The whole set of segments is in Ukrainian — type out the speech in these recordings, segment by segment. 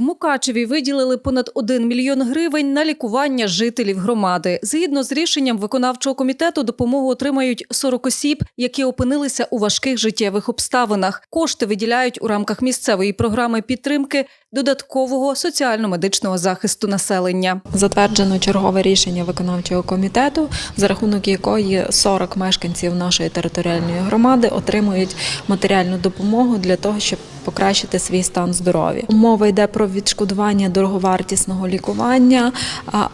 В Мукачеві виділили понад 1 мільйон гривень на лікування жителів громади. Згідно з рішенням виконавчого комітету, допомогу отримають 40 осіб, які опинилися у важких життєвих обставинах. Кошти виділяють у рамках місцевої програми підтримки додаткового соціально-медичного захисту населення. Затверджено чергове рішення виконавчого комітету, за рахунок якої 40 мешканців нашої територіальної громади отримують матеріальну допомогу для того, щоб покращити свій стан здоров'я. Мова йде про відшкодування дороговартісного лікування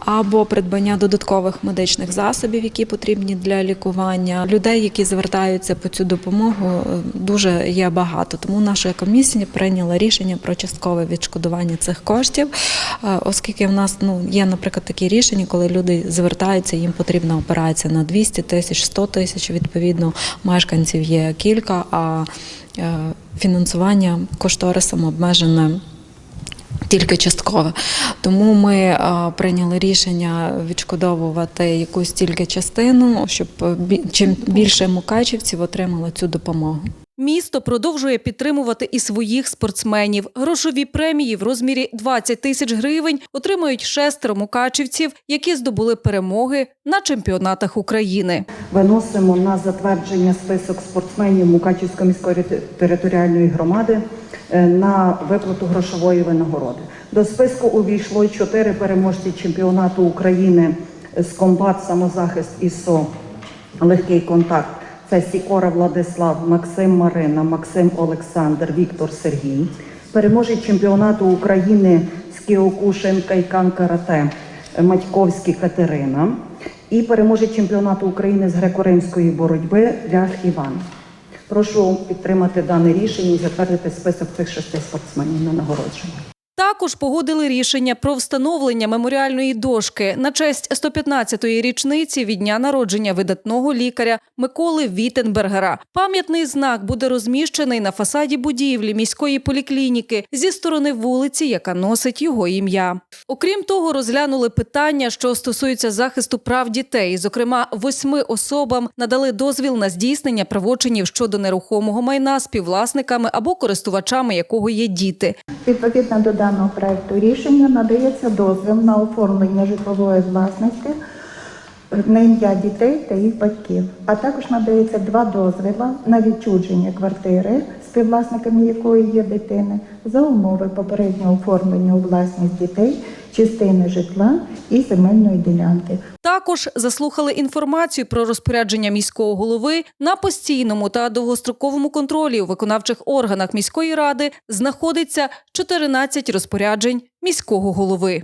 або придбання додаткових медичних засобів, які потрібні для лікування. Людей, які звертаються по цю допомогу, е, дуже є багато. Тому наша комісія прийняла рішення про часткове відшкодування цих коштів, е, оскільки в нас ну є, наприклад, такі рішення, коли люди звертаються, їм потрібна операція на 200 тисяч, 100 тисяч. Відповідно, мешканців є кілька, а фінансування кошторисом обмежене. Тільки часткове. Тому ми а, прийняли рішення відшкодовувати якусь тільки частину, щоб е, чим більше мукачівців отримали цю допомогу. Місто продовжує підтримувати і своїх спортсменів. Грошові премії в розмірі 20 тисяч гривень отримують шестеро мукачівців, які здобули перемоги на чемпіонатах України. Виносимо на затвердження список спортсменів Мукачівської міської територіальної громади е, на виплату грошової винагороди. До списку увійшло чотири переможці чемпіонату України з комбат самозахист ІСО легкий контакт. Це Сікора Владислав, Максим Марина, Максим Олександр, Віктор Сергій. Переможець чемпіонату України з Кіокушин Кайкан Карате Матьковський Катерина. І переможець чемпіонату України з греко-римської боротьби Рях Іван. Прошу підтримати дане рішення і затвердити список цих шести спортсменів на нагородження. Також погодили рішення про встановлення меморіальної дошки на честь 115-ї річниці від дня народження видатного лікаря Миколи Вітенбергера. Пам'ятний знак буде розміщений на фасаді будівлі міської поліклініки зі сторони вулиці, яка носить його ім'я. Окрім того, розглянули питання, що стосуються захисту прав дітей. Зокрема, восьми особам надали дозвіл на здійснення правочинів щодо нерухомого майна співвласниками або користувачами якого є діти. Відповідно до даного проекту рішення надається дозвіл на оформлення житлової власності на ім'я дітей та їх батьків, а також надається два дозвіла на відчудження квартири, співвласниками якої є дитини, за умови попереднього оформлення у власність дітей, частини житла і земельної ділянки. Також заслухали інформацію про розпорядження міського голови на постійному та довгостроковому контролі у виконавчих органах міської ради знаходиться 14 розпоряджень міського голови.